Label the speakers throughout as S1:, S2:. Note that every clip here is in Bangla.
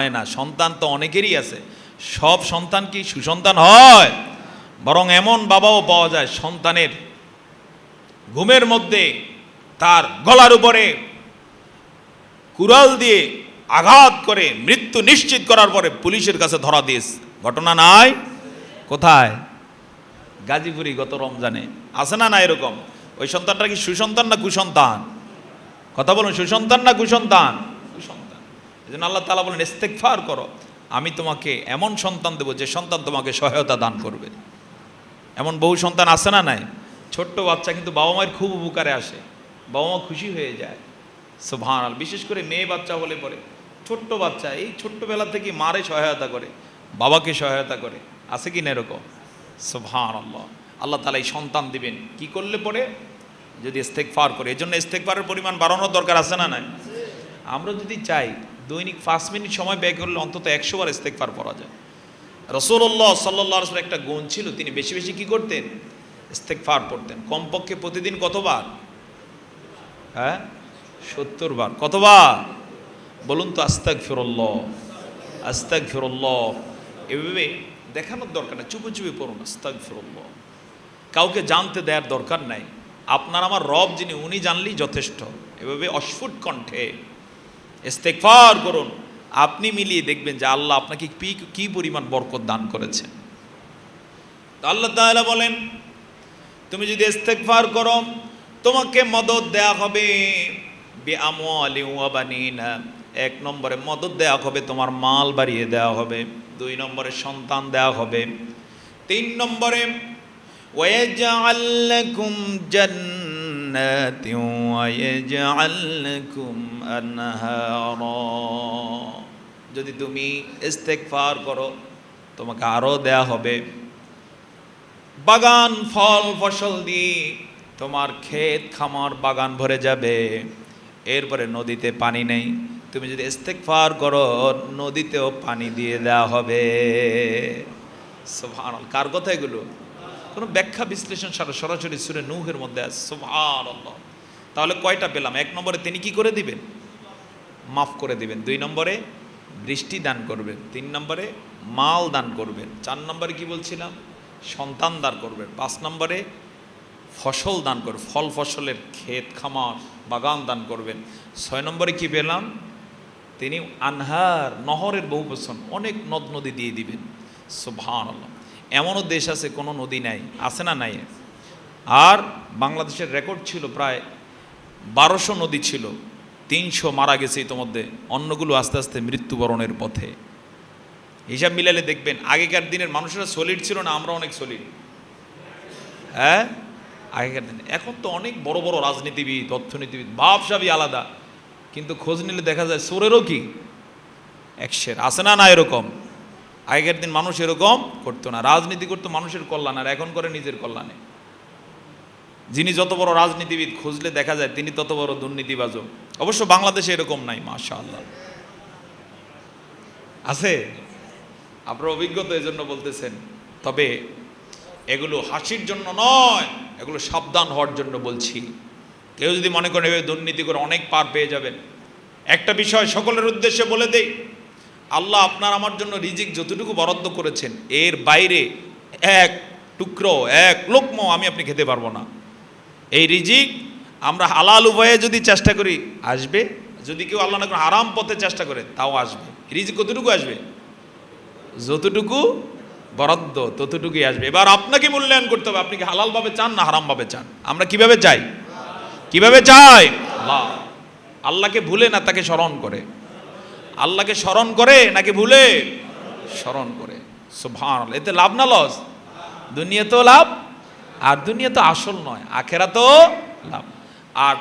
S1: হয় না, সন্তান তো অনেকেরই আছে। সব সন্তান কি সুসন্তান হয়? বরং এমন বাবাও পাওয়া যায় সন্তানের ঘুমের মধ্যে তার গলার উপরে কুড়াল দিয়ে আঘাত করে মৃত্যু নিশ্চিত করার পরে পুলিশের কাছে ধরা দিস ঘটনা নাই? কোথায়? গাজীপুরি গত রমজানে। আছে না না এরকম? ওই সন্তানটা কি সুসন্তান না কুসন্তান? কথা বলুন, সুসন্তান না কুসন্তান কুসন্তান? এই জন্য আল্লাহ তালা বলেন ইস্তেকফার করো। আমি তোমাকে এমন সন্তান দেবো যে সন্তান তোমাকে সহায়তা দান করবে। এমন বহু সন্তান আছে না নাই? ছোট্ট বাচ্চা কিন্তু বাবা মায়ের খুব উপকারে আসে। বাবা মা খুশি হয়ে যায়। সোভান বিশেষ করে মেয়ে বাচ্চা হলে পরে ছোট্ট বাচ্চা, এই ছোট্টবেলা থেকে মারে সহায়তা করে, বাবাকে সহায়তা করে। আছে কি না এরকম? সোভান আল্লাহ আল্লাহ তালা এই সন্তান দিবেন। কি করলে পরে? যদি ইস্তেকফার করে। এই জন্য ইস্তেকফারের পরিমাণ বাড়ানোর দরকার আছে না নাই? আমরা যদি চাই দৈনিক পাঁচ মিনিট সময় ব্যয় করলে অন্তত একশো বার ইস্তেকফার পড়া যায়। রসুল্লাহ সাল্লাহ আসলে একটা গুণ ছিল, তিনি বেশি বেশি কি করতেন? ইস্তেকফার পড়তেন। কমপক্ষে প্রতিদিন কতবার? হ্যাঁ? সত্তর বার। কতবার? বলুন তো আস্তাক ফিরল্লাহ আস্তাক ফিরল্লাহ এভাবে দেখানোর দরকার নেই, চুপে চুপে পড়ুন আস্তাক ফিরল্লাহ কাউকে জানতে দেওয়ার দরকার নাই। আপনার আমার রব যিনি, উনি জানলেই যথেষ্ট। এভাবে অস্ফুট কণ্ঠে ইস্তেকফার করুন। আপনি মিলিয়ে দেখবেন যে আল্লাহ আপনাকে কি কি পরিমাণ বরকত দান করেছে। আল্লাহ তাহলে বলেন, তুমি যদি ইস্তেকফার করো, তোমাকে মদত দেয়া হবে এক নম্বরে মদত দেয়া হবে, তোমার মাল বাড়িয়ে দেওয়া হবে। দুই নম্বরে সন্তান দেওয়া হবে। তিন নম্বরে ওয়াজাল্লাকুম জান্ন جنات ويجعل لكم أنهارا যদি তুমি ইস্তেকফার করো তোমাকে আরো দেয়া হবে বাগান ফল ফসল দিয়ে তোমার ক্ষেত খামার বাগান ভরে যাবে এরপরে নদীতে পানি নেই তুমি যদি ইস্তেকফার করো নদীতেও পানি দিয়ে দেওয়া হবে সুবহানাল্লাহ কার কথা এগুলো কোনো ব্যাখ্যা বিশ্লেষণ ছাড়া সরাসরি সুরে নূহের মধ্যে আছে, সুবহানাল্লাহ। তাহলে কয়টা পেলাম? এক নম্বরে তিনি কি করে দিবেন? মাফ করে দিবেন। দুই নম্বরে বৃষ্টি দান করবেন। তিন নম্বরে মাল দান করবেন। চার নম্বরে কি বলছিলাম? সন্তান দান করবেন। পাঁচ নম্বরে ফসল দান করবেন। ফল ফসলের ক্ষেত, খামার, বাগান দান করবেন। ছয় নম্বরে কি পেলাম? তিনি আনহার, নহরের বহু বচন অনেক নদ নদী দিয়ে দিবেন। সুবহান এমনও দেশ আছে, কোনো নদী নাই, আছে না নাই? আর বাংলাদেশের রেকর্ড ছিল প্রায় বারোশো নদী ছিল, তিনশো মারা গেছে ইতোমধ্যে, অন্যগুলো আস্তে আস্তে মৃত্যুবরণের পথে। হিসাব মিলালে দেখবেন, আগেকার দিনের মানুষেরা সলিড ছিল না, আমরা অনেক সলিড হ্যাঁ? আগেকার দিনে। এখন তো অনেক বড় বড় রাজনীতিবিদ, অর্থনীতিবিদ ভাবসাবই আলাদা। কিন্তু খোঁজ নিলে দেখা যায়, সোরেরও কি? একশের আছে না না এরকম? আগেকার দিন মানুষ এরকম করতো না। রাজনীতি করতো মানুষের কল্যাণ, আর এখন করে নিজের কল্যাণে। যিনি যত বড় রাজনীতিবিদ খুঁজলে দেখা যায় তিনি তত বড় দুর্নীতিবাজও। অবশ্য বাংলাদেশে এরকম নাই মাশা আল্লাহ আছে? আপনার অভিজ্ঞতা এই জন্য বলতেছেন, তবে এগুলো হাসির জন্য নয়, এগুলো সাবধান হওয়ার জন্য বলছি। কেউ যদি মনে করেন এভাবে দুর্নীতি করে অনেক পার পেয়ে যাবেন। একটা বিষয় সকলের উদ্দেশ্যে বলে দেই আল্লাহ আপনার আমার জন্য রিজিক যতটুকু বরাদ্দ করেছেন, এর বাইরে এক টুকরো, এক লোকম আমি আপনি খেতে পারব না। এই রিজিক আমরা হালাল উভয়ে যদি চেষ্টা করি, আসবে। যদি কেউ আল্লাহ না আরাম পথে চেষ্টা করে, তাও আসবে। রিজিক কতটুকু আসবে? যতটুকু বরাদ্দ, ততটুকুই আসবে। এবার আপনাকে মূল্যায়ন করতে হবে, আপনি কি হালালভাবে চান না হারামভাবে চান? আমরা কীভাবে চাই? কীভাবে চাই? আল্লাহ। আল্লাহকে ভুলে না তাকে স্মরণ করে। আল্লাহকে স্মরণ করে নাকি ভুলে? স্মরণ করে। সুভান এতে লাভ না লস? দুনিয়া তো লাভ, আর দুনিয়া তো আসল নয় আখেরা তো লাভ। আর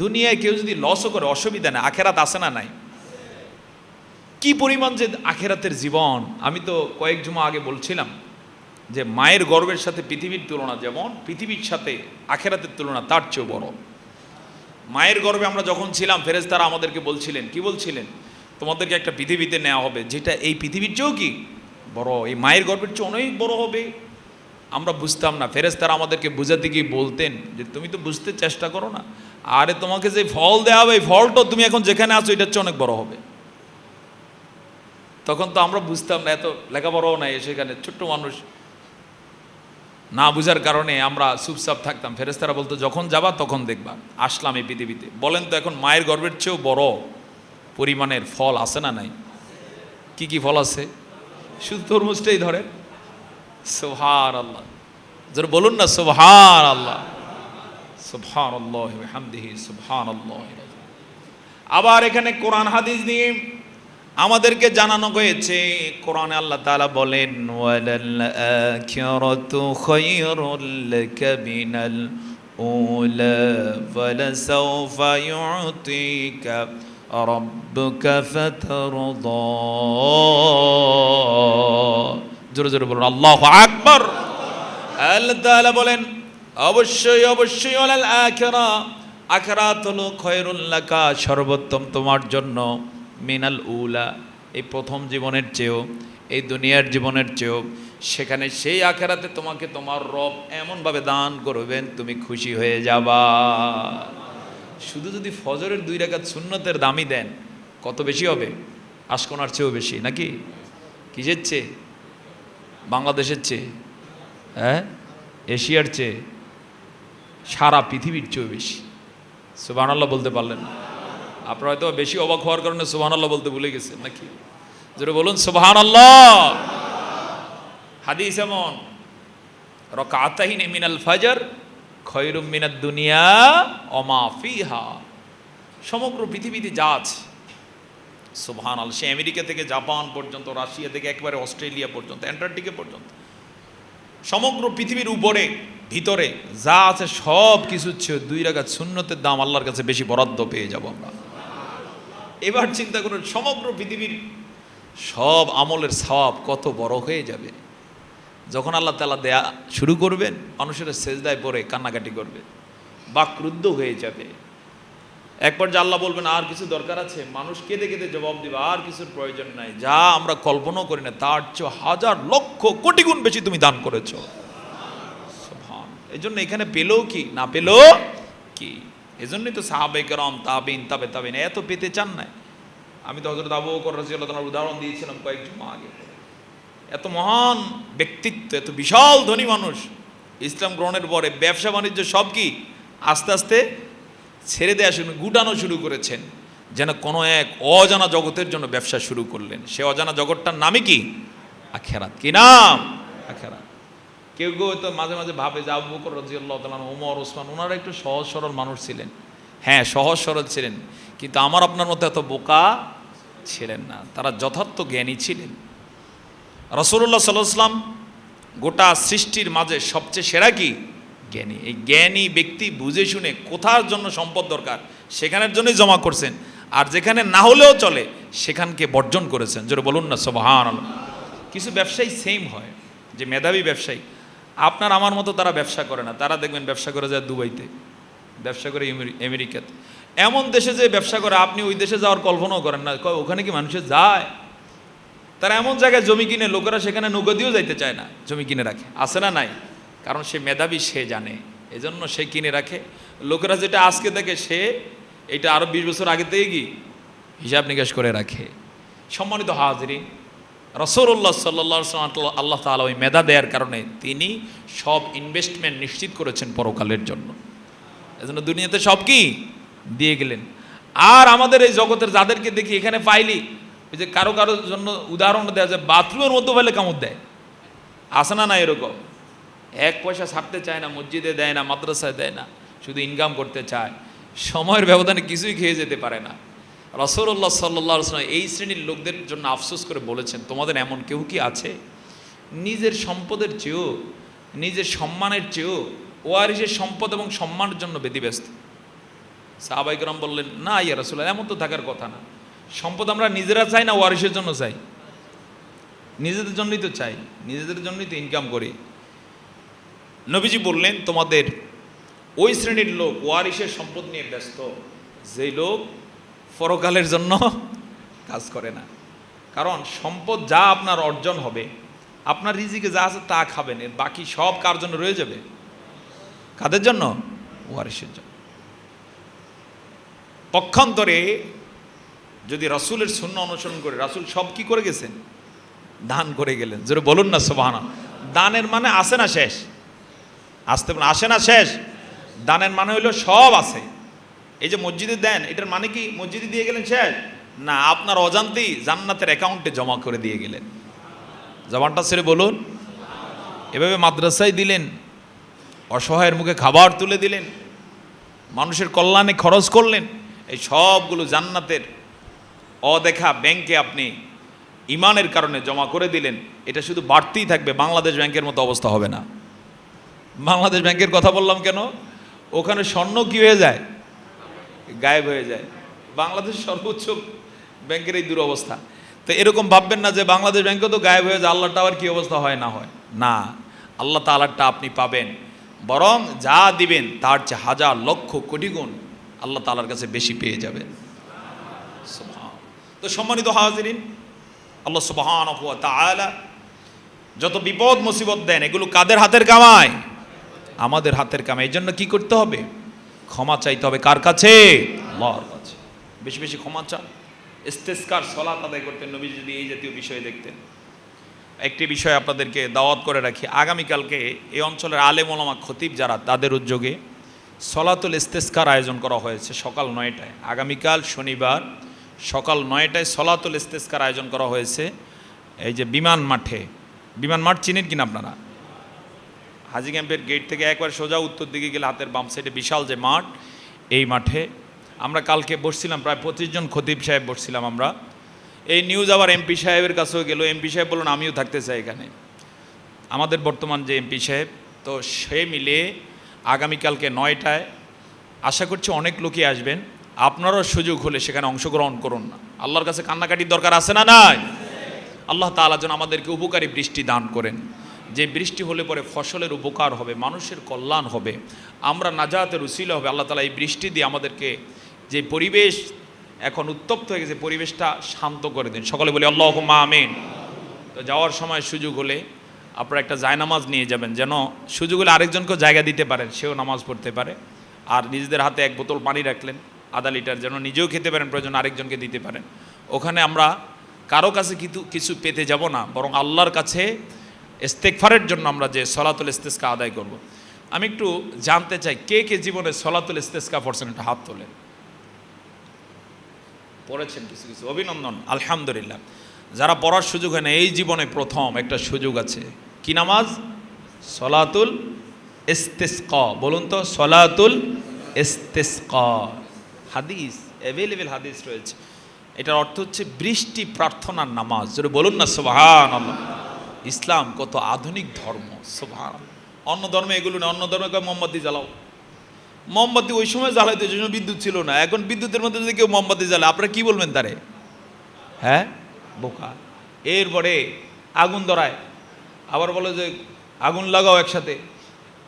S1: দুনিয়ায় কেউ যদি লসও করে, অসুবিধা নেই, আখেরাত আসে না নাই? কি পরিমাণ যে আখেরাতের জীবন? আমি তো কয়েক জমা আগে বলছিলাম যে মায়ের গর্বের সাথে পৃথিবীর তুলনা যেমন, পৃথিবীর সাথে আখেরাতের তুলনা তার চেয়েও বড়। মায়ের গর্বে আমরা যখন ছিলাম ফেরেজ তারা আমাদেরকে বলছিলেন, কি বলছিলেন? তোমাদেরকে একটা পৃথিবীতে নেওয়া হবে, যেটা এই পৃথিবীর চেয়েও কি বড়? এই মায়ের গর্বের চেয়ে অনেক বড় হবে। আমরা বুঝতাম না। ফেরেশতারা আমাদেরকে বুঝাতে গিয়ে বলতেন যে, তুমি তো বুঝতে চেষ্টা করো না। আরে, তোমাকে যে ফল দেওয়া হবে, এই ফলটা তুমি এখন যেখানে আছো, এটার চেয়ে অনেক বড় হবে। তখন তো আমরা বুঝতাম না, এত লেখাপড়াও নাই সেখানে, ছোট্ট মানুষ। না বুঝার কারণে আমরা চুপচাপ থাকতাম। ফেরেস্তারা বলতো, যখন যাবা, তখন দেখবা। আসলাম এই পৃথিবীতে। বলেন তো, এখন মায়ের গর্বের চেয়েও বড়। পরিমাণের ফল আছে না নাই? কি কি ফল আছে? শুধু তরমুজটাই ধরে সোহার আল্লাহ যারা বলুন না সোহার আল্লাহ সুবহান আল্লাহ হামদিহি আল্লাহ আবার এখানে কোরআন হাদিস নিয়ে আমাদেরকে জানানো হয়েছে। কোরআনে আল্লাহ তাআলা বলেন, ওয়ালাল আখিরাতু খায়রুল ইউতিকা রাব্বুকা ফাতারদা জোরে জোরে বলুন, আল্লাহু আকবার। আল্লাহ তাআলা বলেন, অবশ্যই অবশ্যই, ওয়ালাল আখিরা। আখরাত হলো খয়রুল লাকা, সর্বোত্তম তোমার জন্য, মিনাল উলা। এই প্রথম জীবনের চেয়েও, এই দুনিয়ার জীবনের চেয়েও, সেখানে সেই আখেরাতে তোমাকে তোমার রব এমনভাবে দান করবেন, তুমি খুশি হয়ে যাবা। শুধু যদি ফজরের দুই রেখা সুন্নতের দামি দেন, কত বেশি হবে? আশকোনার চেয়েও বেশি, নাকি? কিসের চেয়ে? বাংলাদেশের চেয়ে হ্যাঁ? এশিয়ার চেয়ে, সারা পৃথিবীর চেয়েও বেশি। সুবাহ আল্লাহ বলতে পারলেন আপনারা হয়তো বেশি অবাক হওয়ার কারণে সুবাহ আল্লাহ বলতে ভুলে গেছেন, নাকি? যেটা বলুন সুবাহান আল্লাহ হাদিস এমন রকাতাহিন মিনাল ফাজার খয়রুম মিনাদ দুনিয়া অমা ফিহা। সমগ্র পৃথিবীতে যা আছে সুবহান আল সে আমেরিকা থেকে জাপান পর্যন্ত, রাশিয়া থেকে একবারে অস্ট্রেলিয়া পর্যন্ত, অ্যান্টার্কটিকা পর্যন্ত, সমগ্র পৃথিবীর উপরে, ভিতরে যা আছে সব কিছু দুই রাখা শূন্যতের দাম আল্লাহর কাছে বেশি বরাদ্দ পেয়ে যাব আমরা। এবার চিন্তা করুন, সমগ্র পৃথিবীর সব আমলের সওয়াব কত বড় হয়ে যাবে? যখন আল্লাহ তালা দেয়া শুরু করবেন, মানুষের সেজদায় পড়ে, কান্নাকাটি করবে বা ক্রুদ্ধ হয়ে যাবে। একবার যে আল্লাহ বলবেন, আর কিছু দরকার আছে? মানুষ কেঁদে কেঁদে জবাব দিবে, আর কিছুর প্রয়োজন নাই। যা আমরা কল্পনাও করি না, তার চেয়ে হাজার লক্ষ কোটি গুণ বেশি তুমি দান করেছ। এই জন্য এখানে পেলেও কি, না পেলেও কি? এজন্যই তো সাহাবে কেরম, তাবিন, তাবে তাবিন, এত পেতে চান না আমি তো হজরত আবু তাআলার উদাহরণ দিয়েছিলাম কয়েক জমা আগে। এত মহান ব্যক্তিত্ব, এত বিশাল ধনী মানুষ, ইসলাম গ্রহণের পরে ব্যবসা বাণিজ্য সব কি আস্তে আস্তে ছেড়ে দেওয়া শুরু, গুটানো শুরু করেছেন, যেন কোনো এক অজানা জগতের জন্য ব্যবসা শুরু করলেন। সে অজানা জগৎটার নামই কি? আখেরাত। কি নাম? আখেরাত। কেউ কেউ তো মাঝে মাঝে ভাবে যে আবু বকর রাজিয়াল্লাহ তালান ওমর ওসমান ওনারা একটু সহজ সরল মানুষ ছিলেন। হ্যাঁ সহজ সরল ছিলেন। কিন্তু আমার আপনার মতো এত বোকা ছিলেন না। তারা যথার্থ জ্ঞানী ছিলেন। রসুল্লাহ সাল্লাম গোটা সৃষ্টির মাঝে সবচেয়ে সেরা কি? জ্ঞানী। এই জ্ঞানী ব্যক্তি বুঝে শুনে কোথার জন্য সম্পদ দরকার, সেখানের জন্যই জমা করছেন। আর যেখানে না হলেও চলে, সেখানকে বর্জন করেছেন। যেটা বলুন না সবহান কিছু ব্যবসায়ী সেম হয়, যে মেধাবী ব্যবসায়ী। আপনার আমার মতো তারা ব্যবসা করে না। তারা দেখবেন ব্যবসা করে যায় দুবাইতে, ব্যবসা করে আমেরিকাতে। এমন দেশে যে ব্যবসা করে, আপনি ওই দেশে যাওয়ার কল্পনাও করেন না। ওখানে কি মানুষের যায়? তারা এমন জায়গায় জমি কিনে, লোকেরা সেখানে নৌকা দিয়েও যাইতে চায় না, জমি কিনে রাখে। আছে না নাই? কারণ সে মেধাবী, সে জানে। এজন্য সে কিনে রাখে। লোকেরা যেটা আজকে দেখে, সে এটা আরও বিশ বছর আগে থেকে কি? হিসাব নিকাশ করে রাখে। সম্মানিত হাজরি রসৌল্লাহ সাল্লাহ আল্লাহ তালা ওই মেধা দেওয়ার কারণে তিনি সব ইনভেস্টমেন্ট নিশ্চিত করেছেন পরকালের জন্য। এজন্য দুনিয়াতে সব কি? দিয়ে গেলেন। আর আমাদের এই জগতের যাদেরকে দেখি, এখানে পাইলি ওই যে কারও কারোর জন্য উদাহরণ দেওয়া যায় বাথরুমের মধ্যে পাইলে কামড় দেয়। আসে না না এরকম। এক পয়সা ছাড়তে চায় না, মসজিদে দেয় না, মাদ্রাসায় দেয় না, শুধু ইনকাম করতে চায়। সময়ের ব্যবধানে কিছুই খেয়ে যেতে পারে না। রসুল্লাহ সাল্লাহ সাল্লাম এই শ্রেণির লোকদের জন্য আফসোস করে বলেছেন, তোমাদের এমন কেউ কি আছে? নিজের সম্পদের চেয়েও, নিজের সম্মানের চেয়েও ওয়ারিসের সম্পদ এবং সম্মানের জন্য ব্যতিব্যস্ত সাহাবাইকরাম বললেন, না ইয়া রসুল্লাহ এমন তো থাকার কথা না। সম্পদ আমরা নিজেরা চাই না ওয়ারিসের জন্য চাই? নিজেদের জন্যই তো চাই, নিজেদের জন্যই তো ইনকাম করি। নবীজি বললেন, তোমাদের ওই শ্রেণির লোক ওয়ারিসের সম্পদ নিয়ে ব্যস্ত যে লোক পরকালের জন্য কাজ করে না। কারণ সম্পদ যা আপনার অর্জন হবে, আপনার রিজিকে যা আছে তা খাবেন, এর বাকি সব কার জন্য রয়ে যাবে? কাদের জন্য? ওয়ারিসের জন্য। পক্ষান্তরে যদি রাসূলের শূন্য অনুসরণ করে, রাসূল সব কি করে গেছেন? দান করে গেলেন। জোরে বলুন না সোবাহানা দানের মানে আসে না শেষ? আসতে আসে না শেষ? দানের মানে হইল সব আছে। এই যে মসজিদে দেন, এটার মানে কি? মসজিদে দিয়ে গেলেন শেষ? না, আপনার অজান্তেই জান্নাতের অ্যাকাউন্টে জমা করে দিয়ে গেলেন। জবানটা ছেড়ে বলুন। এভাবে মাদ্রাসায় দিলেন, অসহায়ের মুখে খাবার তুলে দিলেন, মানুষের কল্যাণে খরচ করলেন, এই সবগুলো জান্নাতের অদেখা ব্যাংকে আপনি ইমানের কারণে জমা করে দিলেন, এটা শুধু বাড়তেই থাকবে, বাংলাদেশ ব্যাংকের মতো অবস্থা হবে না। বাংলাদেশ ব্যাংকের কথা বললাম কেন? ওখানে স্বর্ণ কী হয়ে যায়? গায়েব হয়ে যায়। বাংলাদেশ সর্বোচ্চ ব্যাংকের এই দুরবস্থা। তো এরকম ভাববেন না যে বাংলাদেশ ব্যাংকে তো গায়েব হয়ে যায় আল্লাহটা টাওয়ার কী অবস্থা হয় না হয়? না। আল্লাহ তালারটা আপনি পাবেন। বরং যা দিবেন, তার চেয়ে হাজার লক্ষ কোটি গুণ আল্লাহ তালার কাছে বেশি পেয়ে যাবেন। তো সম্মানিত হাজিরিন, আল্লাহ সুবহান যত বিপদ, মুসিবত দেন, এগুলো কাদের হাতের কামায় আমাদের হাতের কামায় এই জন্য কি করতে হবে? ক্ষমা চাইতে হবে কার কাছে? কাছে। বেশি বেশি ক্ষমা চান। ইস্তেস্কার, সলাত আদায় করতেন নবী যদি এই জাতীয় বিষয় দেখতেন। একটি বিষয় আপনাদেরকে দাওয়াত করে রাখি। আগামীকালকে এই অঞ্চলের আলেম ওলামা খতিব যারা, তাদের উদ্যোগে সলাতুল ইস্তেস্কার আয়োজন করা হয়েছে সকাল নয়টায়। আগামীকাল শনিবার সকাল নয়টায় সলাতুল ইস্তেস্কার আয়োজন করা হয়েছে। এই যে বিমান মাঠে। বিমান মাঠ চিনেন কিনা আপনারা? হাজি ক্যাম্পের গেট থেকে একবার সোজা উত্তর দিকে গেলে হাতের বাম সাইডে বিশাল যে মাঠ, এই মাঠে। আমরা কালকে বসছিলাম, প্রায় পঁচিশ জন খতিব সাহেব বসছিলাম আমরা। এই নিউজ আবার এমপি সাহেবের কাছেও গেল। এমপি সাহেব বলুন আমিও থাকতে চাই এখানে। আমাদের বর্তমান যে এমপি সাহেব, তো সে মিলে আগামীকালকে নয়টায় আশা করছি অনেক লোকই আসবেন। আপনারও সুযোগ হলে সেখানে অংশগ্রহণ করুন না। আল্লাহর কাছে কান্নাকাটির দরকার আছে না নাই? আল্লাহ তাআলা যেন আমাদেরকে উপকারী বৃষ্টি দান করেন। যে বৃষ্টি হলে পরে ফসলের উপকার হবে, মানুষের কল্যাণ হবে, আমরা নাজাতের উসিলা হবে। আল্লাহ তালা এই বৃষ্টি দিয়ে আমাদেরকে যে পরিবেশ এখন উত্তপ্ত হয়ে গেছে পরিবেশটা শান্ত করে দিন। সকলে বলি আল্লাহ মা আমিন। তো যাওয়ার সময় সুযোগ হলে আপনারা একটা জায়নামাজ নিয়ে যাবেন। যেন সুযোগ হলে আরেকজনকেও জায়গা দিতে পারেন, সেও নামাজ পড়তে পারে। আর নিজেদের হাতে এক বোতল পানি রাখলেন। আধা লিটার যেন নিজেও খেতে পারেন, প্রয়োজন আরেকজনকে দিতে পারেন। ওখানে আমরা কারও কাছে কিন্তু কিছু পেতে যাব না, বরং আল্লাহর কাছে ইস্তেকফারের জন্য আমরা যে সলাতুল ইস্তেস্কা আদায় করব। আমি একটু জানতে চাই, কে কে জীবনে সলাতুল ইস্তেস্কা পড়ছেন? একটা হাত তোলেন। পড়েছেন কিছু কিছু। অভিনন্দন, আলহামদুলিল্লাহ। যারা পড়ার সুযোগ হয় না, এই জীবনে প্রথম একটা সুযোগ আছে। কি নামাজ? সলাতুল ইস্তেস্ক বলুন তো, সলাতুল ইস্তেস্ক হাদিস অ্যাভেলেবেল হাদিস রয়েছে। এটার অর্থ হচ্ছে বৃষ্টি প্রার্থনার নামাজ। যদি বলুন না আল্লাহ ইসলাম কত আধুনিক ধর্ম সোহান অন্য ধর্মে এগুলো না অন্য ধর্মে মোমবাতি জ্বালাও। মোমবাতি ওই সময় জ্বালাইতে, ওই জন্য বিদ্যুৎ ছিল না। এখন বিদ্যুতের মধ্যে যদি কেউ মোমবাতি জ্বালায়, আপনারা কী বলবেন তারে? হ্যাঁ? বোকা। এরপরে আগুন ধরায়। আবার বলে যে, আগুন লাগাও একসাথে।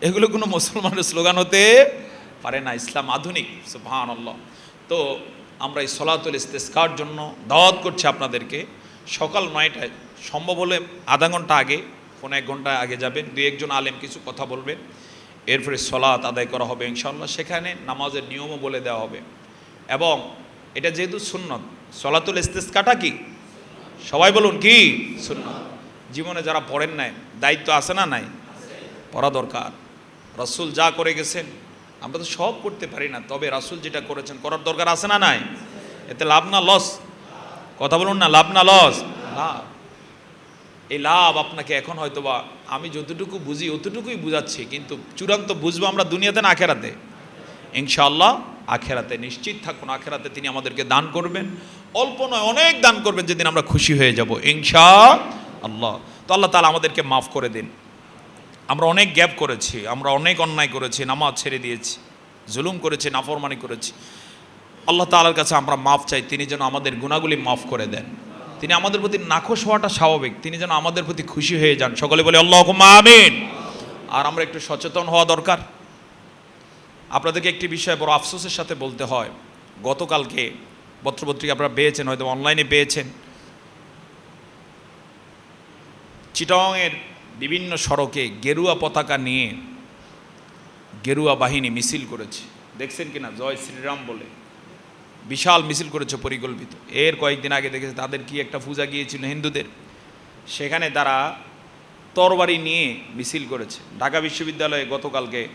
S1: এগুলো কোনো মুসলমানের স্লোগান হতে পারে না, ইসলাম আধুনিক সুবহান আল্লাহ তো আমরা এই সলাতুল ইস্তেস্কার জন্য দাওয়াত করছি আপনাদেরকে। সকাল নয়টায়, সম্ভব হলে আধা ঘণ্টা আগে, ফোন এক ঘণ্টা আগে যাবেন, দুই একজন আলেম কিছু কথা বলবেন। এরপরে সলাত আদায় করা হবে ইনশাল্লাহ সেখানে নামাজের নিয়মও বলে দেওয়া হবে। এবং এটা যেহেতু সুন্নত, সলাতুল ইস্তেস্কাটা কি? সবাই বলুন কি? সুন্নত। জীবনে যারা পড়েন নাই, দায়িত্ব আছে না নাই? পড়া দরকার। রাসূল যা করে গেছেন আমরা তো সব করতে পারি না, তবে রাসুল যেটা করেছেন করার দরকার আছে না নাই? এতে লাভ না লস কথা বলুন না, লাভ না লস লাভ। এই লাভ আপনাকে এখন হয়তো বা আমি যতটুকু বুঝি অতটুকুই বুঝাচ্ছি, কিন্তু চূড়ান্ত বুঝব আমরা দুনিয়াতে না আখেরাতে? ইনশাআল্লাহ আখেরাতে, নিশ্চিত থাকুন, আখেরাতে তিনি আমাদেরকে দান করবেন। অল্প নয়, অনেক দান করবেন যেদিন আমরা খুশি হয়ে যাব ইনশা আল্লাহ তো আল্লাহ তালা আমাদেরকে মাফ করে দিন। আমরা অনেক গ্যাপ করেছি, আমরা অনেক অন্যায় করেছি, নামাজ ছেড়ে দিয়েছি, জুলুম করেছি, নাফরমানি করেছি। আল্লাহ তালার কাছে আমরা মাফ চাই, তিনি যেন আমাদের গুণাগুলি মাফ করে দেন। তিনি আমাদের প্রতি নাখোশ হওয়াটা স্বাভাবিক, তিনি যেন আমাদের প্রতি খুশি হয়ে যান। সকলে বলে আল্লাহ আমিন। আর আমরা একটু সচেতন হওয়া দরকার। আপনাদেরকে একটি বিষয় বড় আফসোসের সাথে বলতে হয়, গতকালকে পত্রপত্রিকা আপনারা পেয়েছেন, হয়তো অনলাইনে পেয়েছেন। চিটংয়ের বিভিন্ন সড়কে গেরুয়া পতাকা নিয়ে গেরুয়া বাহিনী মিছিল করেছে। দেখছেন কিনা? জয় শ্রীরাম বলে। বিশাল মিছিল করেছে পরিকল্পিত। এর কয়েকদিন আগে দেখেছে তাদের কি একটা পূজা গিয়েছিল হিন্দুদের। সেখানে তারা তরবারি নিয়ে মিছিল করেছে। ঢাকা বিশ্ববিদ্যালয়ে গতকালকে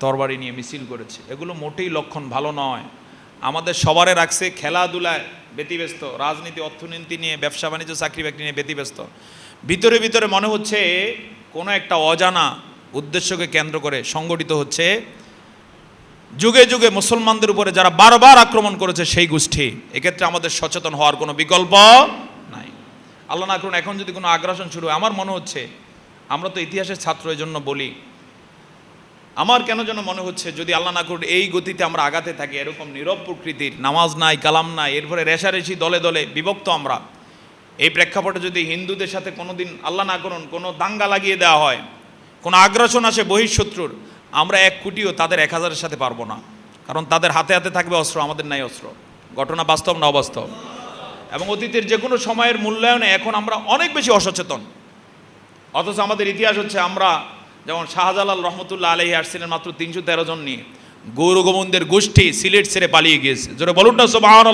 S1: তরবারি নিয়ে মিছিল করেছে। এগুলো মোটেই লক্ষণ ভালো নয়। আমাদের সবারে রাখছে খেলাধুলায় ব্যতিব্যস্ত। রাজনীতি, অর্থনীতি নিয়ে, ব্যবসা, বাণিজ্য চাকরি বাকরি নিয়ে ব্যতিব্যস্ত। ভিতরে ভিতরে মনে হচ্ছে কোনো একটা অজানা উদ্দেশ্যকে কেন্দ্র করে সংগঠিত হচ্ছে। যুগে যুগে মুসলমানদের উপরে যারা বারবার আক্রমণ করেছে সেই গোষ্ঠী, এক্ষেত্রে আমাদের সচেতন হওয়ার কোনো বিকল্প নাই। আল্লাহ না করুন, এখন যদি কোনো আগ্রাসন শুরু হয়, আমার মনে হচ্ছে, আমরা তো ইতিহাসের ছাত্র এই জন্য বলি, আমার কেন যেন মনে হচ্ছে যদি আল্লাহ না করুন, এই গতিতে আমরা আগাতে থাকি, এরকম নীরব প্রকৃতির, নামাজ নাই, কালাম নাই, এরপরে রেশারেশি দলে দলে বিভক্ত আমরা এই প্রেক্ষাপটে যদি হিন্দুদের সাথে কোনোদিন আল্লাহ না করুন, কোনো দাঙ্গা লাগিয়ে দেওয়া হয়, কোনো আগ্রাসন আসে বহিঃশত্রুর, আমরা এক কোটিও তাদের এক হাজারের সাথে পারব না। কারণ তাদের হাতে হাতে থাকবে অস্ত্র, আমাদের নাই অস্ত্র। ঘটনা বাস্তব না অবাস্তব? এবং অতীতের যে কোনো সময়ের মূল্যায়নে এখন আমরা অনেক বেশি অসচেতন। অথচ আমাদের ইতিহাস হচ্ছে আমরা যেমন শাহজালাল রহমতুল্লাহ আলহী আসছিলেন মাত্র তিনশো তেরো জন নিয়ে গৌর গোবিন্দের গোষ্ঠী সিলেট ছেড়ে পালিয়ে গিয়েছে। জোরে বলুন না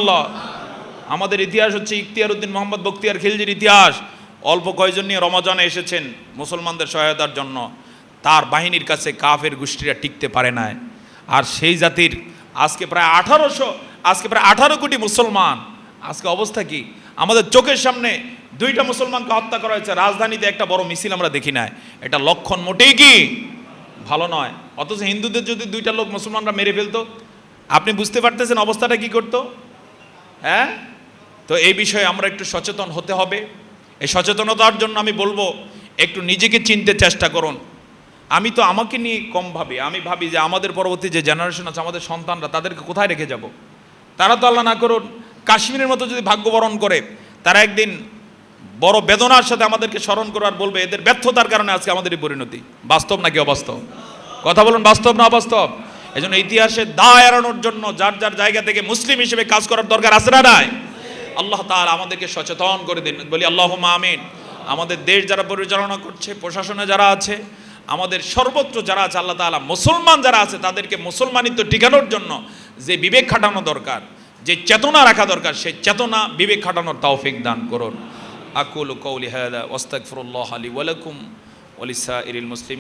S1: আল্লাহ আমাদের ইতিহাস হচ্ছে ইখতিয়ার উদ্দিন মোহাম্মদ বক্তিয়ার খিলজির ইতিহাস। অল্প কয়জন নিয়ে রমাজানে এসেছেন মুসলমানদের সহায়তার জন্য। তার বাহিনীর কাছে কাফের গোষ্ঠীরা টিকতে পারে না আর সেই জাতির আজকে প্রায় আঠারোশো, আজকে প্রায় আঠারো কোটি মুসলমান। আজকে অবস্থা কি? আমাদের চোখের সামনে দুইটা মুসলমানকে হত্যা করা হয়েছে। রাজধানীতে একটা বড় মিছিল আমরা দেখি না এটা লক্ষণ মোটেই কি? ভালো নয়। অথচ হিন্দুদের যদি দুইটা লোক মুসলমানরা মেরে ফেলতো, আপনি বুঝতে পারতেছেন অবস্থাটা কি করতো? হ্যাঁ? তো এই বিষয়ে আমরা একটু সচেতন হতে হবে। এই সচেতনতার জন্য আমি বলব, একটু নিজেকে চিনতে চেষ্টা করুন। আমি তো আমাকে নিয়ে কম ভাবি। আমি ভাবি যে আমাদের পরবর্তী যে জেনারেশন আছে, আমাদের সন্তানরা তাদেরকে কোথায় রেখে যাব? তারা তো আল্লাহ না করুন, কাশ্মীরের মতো যদি ভাগ্যবরণ করে, তারা একদিন বড় বেদনার সাথে আমাদেরকে স্মরণ করার বলবে, এদের ব্যর্থতার কারণে আজকে আমাদের এই পরিণতি। বাস্তব নাকি অবাস্তব? কথা বলুন, বাস্তব না অবাস্তব? এই জন্য ইতিহাসে দা এড়ানোর জন্য যার যার জায়গা থেকে মুসলিম হিসেবে কাজ করার দরকার আছে না নাই? আল্লাহ তাআলা আমাদেরকে সচেতন করে দিন। বলি আল্লাহ আমিন। আমাদের দেশ যারা পরিচালনা করছে, প্রশাসনে যারা আছে, আমাদের সর্বত্র যারা আছে, আল্লাহ তাআলা মুসলমান যারা আছে, তাদেরকে মুসলমানিত্ব টিকানোর জন্য যে বিবেক খাটানো দরকার, যে চেতনা রাখা দরকার, সেই চেতনা বিবেক খাটানোর তৌফিক দান করুন। আকুল কৌলি হাদা ওয়াস্তাগফিরুল্লাহ লি ওয়া ওলিসা ইরিল মুসলিম